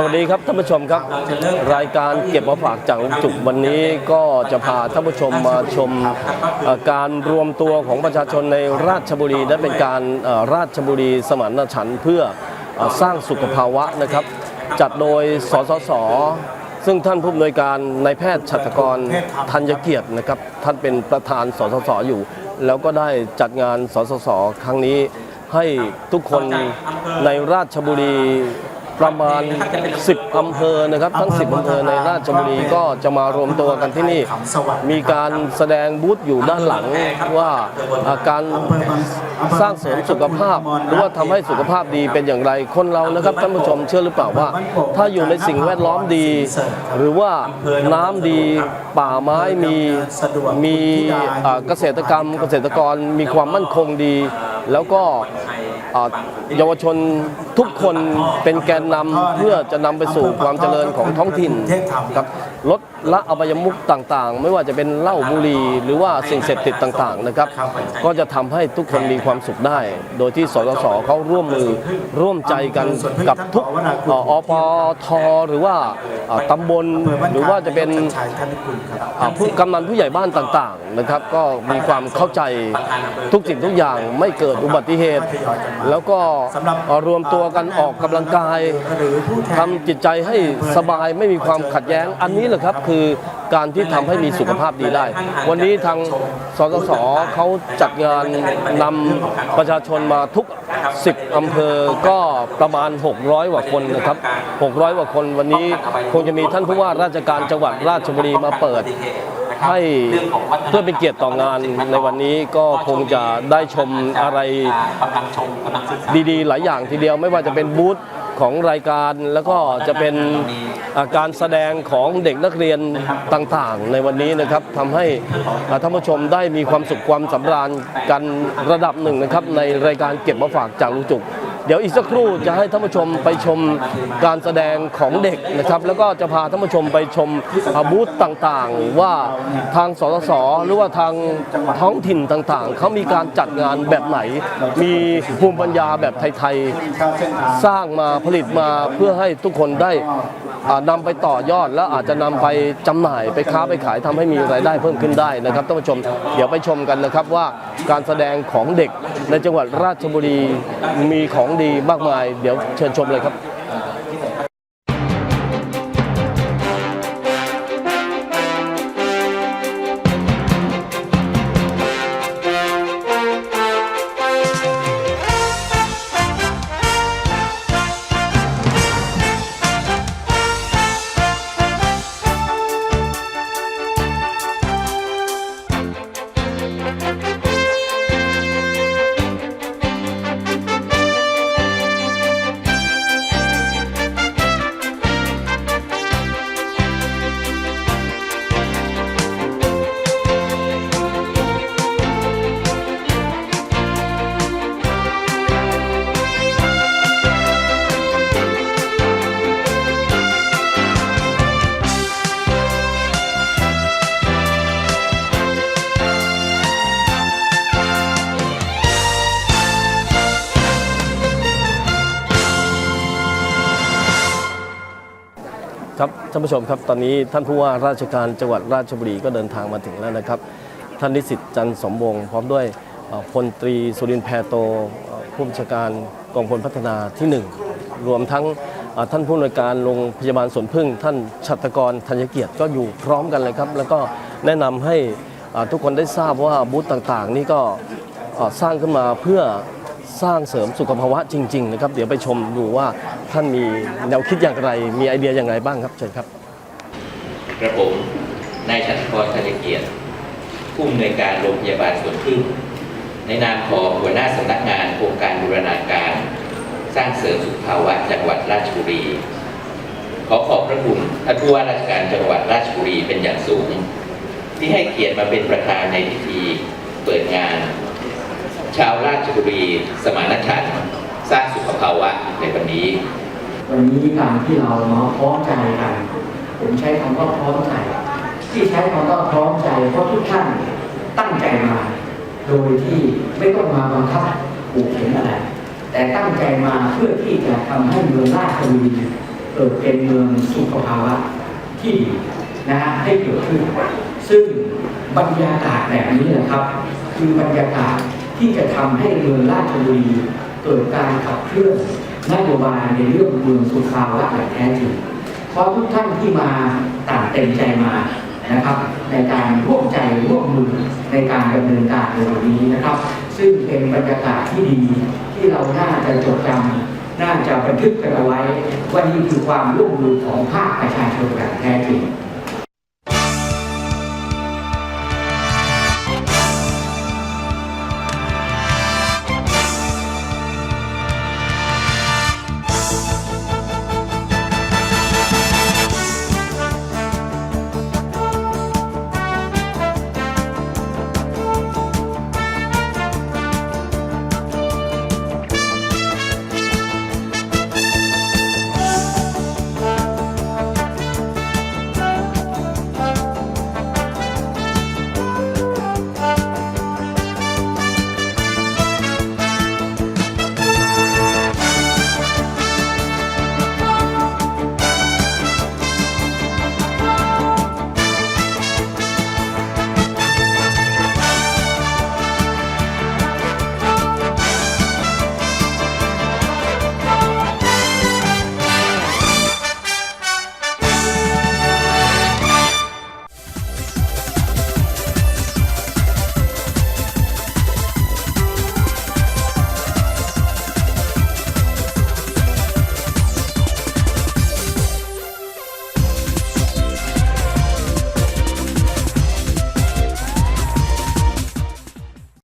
สวัสดีครับท่านผู้ชมครับ รายการเก็บมาฝากจากลุงจุกวันนี้ก็จะพาท่านผู้ชมมาชมการรวมตัวของประชาชนในราชบุรีและเป็นการราชบุรีสมานฉันท์เพื่ออสร้างสุขภาวะนะครับ จัดโดยสสสซึ่งท่านผู้อำนวยการนายแพทย์ชัตกรธัญเกียรตินะครับ ท่านเป็นประธานสสสอยู่ แล้วก็ได้จัดงานสสสครั้งนี้ให้ทุกคนในราชบุรี ประมาณ 10อำเภอนะครับ ทั้ง 10อำเภอในราชบุรีก็จะมารวมตัวกันที่นี่ มีการแสดงบูธอยู่ด้านหลังว่าการสร้างเสริมสุขภาพ หรือว่าทำให้สุขภาพดีเป็นอย่างไรคนเรานะครับท่านผู้ชมเชื่อหรือเปล่าว่า ถ้าอยู่ในสิ่งแวดล้อมดี หรือว่าน้ำดีป่าไม้มีมีเกษตรกรรม เกษตรกรมีความมั่นคงดี แล้วก็ เยาวชนทุกคนเป็นแกนนำเพื่อจะนำไปสู่ความเจริญของท้องถิ่นครับลดละอบายมุขต่างๆ ไม่ว่าจะเป็นเหล้าบุหรี่หรือว่าสิ่งเสพติดต่างๆนะครับ ก็จะทำให้ทุกคนมีความสุขได้ โดยที่สสสเขาร่วมมือร่วมใจกันกับทุกเอ่ออปทหรือว่าอ่าตำบลหรือว่าจะเป็นชัยท่านคุณครับอ่าผู้กำนันผู้ใหญ่บ้านต่างๆนะครับ ก็มีความเข้าใจทุกสิ่งทุกอย่างไม่เกิดอุบัติเหตุ แล้วก็เอ่อรวมตัวกันออกกำลังกายหรือผู้แทนทำจิตใจให้สบายไม่มีความขัดแย้งอันนี้แหละครับคือการที่ทำให้มีสุขภาพดีได้ วันนี้ทางสสสเขาจัดงานนำประชาชนมาทุก 10อำเภอก็ประมาณ 600กว่าคนนะครับ 600กว่าคนวันนี้คงจะมีท่านผู้ว่าราชการจังหวัดราชบุรีมาเปิดให้เพื่อเป็นเกียรติต่องานในวันนี้ก็คงจะได้ชมอะไรดีๆ หลายอย่างทีเดียวไม่ว่าจะเป็นบูธ ของรายการแล้วก็จะเป็นอ่าการแสดงของเด็กนักเรียนต่างๆ ในวันนี้นะครับทำให้อ่าท่านผู้ชมได้มีความสุขความสำราญกันระดับหนึ่งนะครับในรายการเก็บมาฝากจากลุงจุก เดี๋ยวอีกสักครู่จะให้ท่านผู้ชมไปชมการแสดงของเด็กนะครับ แล้วก็จะพาท่านผู้ชมไปชมอาบูธต่างๆ ว่าทางสสสหรือว่าทางท้องถิ่นต่างๆ เขามีการจัดงานแบบไหน มีภูมิปัญญาแบบไทยๆ สร้างมาผลิตมาเพื่อให้ทุกคนได้ นำนำไปต่อยอด แล้วอาจจะนำไปจำหน่ายไปค้าไปขายทำให้มีรายได้เพิ่มขึ้นได้นะครับท่านผู้ชมเดี๋ยวไปชมกันนะครับว่าการแสดงของเด็กในจังหวัดราชบุรีมีของดีมากมาย เดี๋ยวเชิญชมเลยครับ ครับท่านผู้ชมครับตอนนี้ท่านผู้ว่าราชการจังหวัดราชบุรีก็เดินทางมาถึงแล้วนะครับ ท่านนิสิตจันทร์สมวงศ์พร้อมด้วยพลตรีสุรินทร์แพรโตผู้บัญชาการกองพลพัฒนาที่ 1 รวมทั้งท่านผู้อำนวยการโรงพยาบาลสวนพึ่ง ท่านชัตกรธัญเกียรติก็อยู่พร้อมกันเลยครับ แล้วก็แนะนำให้ทุกคนได้ทราบว่าบูธต่างๆ นี่ก็สร้างขึ้นมาเพื่อสร้างเสริมสุขภาวะจริง ๆ นะครับ เดี๋ยวไปชมดูว่า ท่านมีแนวคิดอย่างไร มีไอเดียอย่างไรบ้างครับเชิญครับกระผมนายชัตรพรธัญเกียรติผู้อำนวยการโรงพยาบาลสวนพึ่งในนามของหัวหน้าสำนักงานโครงการบูรณาการ สร้างเสริมสุขภาวะจังหวัดราชบุรี ขอขอบพระคุณท่านผู้ว่าราชการจังหวัดราชบุรีเป็นอย่างสูง ที่ให้เกียรติมาเป็นประธานในพิธีเปิดงาน ชาวราชบุรี สมานฉันท์สร้างสุขภาวะในวันนี้ วันนี้การที่เรามาพร้อมใจกัน ผมใช้คำว่าพร้อมใจ ที่ใช้คำว่าพร้อมใจเพราะทุกท่านตั้งใจมา โดยที่ไม่ต้องมาบังคับผูกเข็นอะไร แต่ตั้งใจมาเพื่อที่จะทำให้เมืองราชบุรีเกิดเป็นเมืองสุขภาวะที่ดีนะฮะให้เกิดขึ้น ซึ่งบรรยากาศแบบนี้นะครับ คือบรรยากาศที่จะทำให้เมืองราชบุรีเกิดการขับเคลื่อน นโยบายในเรื่องเมืองสุขภาวะอย่างแท้จริงเพราะทุกท่านที่มาต่างเต็มใจมานะครับ ในการร่วมใจร่วมมือในการดำเนินการในวันนี้นะครับ ซึ่งเป็นบรรยากาศที่ดีที่เราน่าจะจดจำน่าจะบันทึกกันเอาไว้ว่านี่คือความร่วมมือของภาคประชาชนอย่างแท้จริง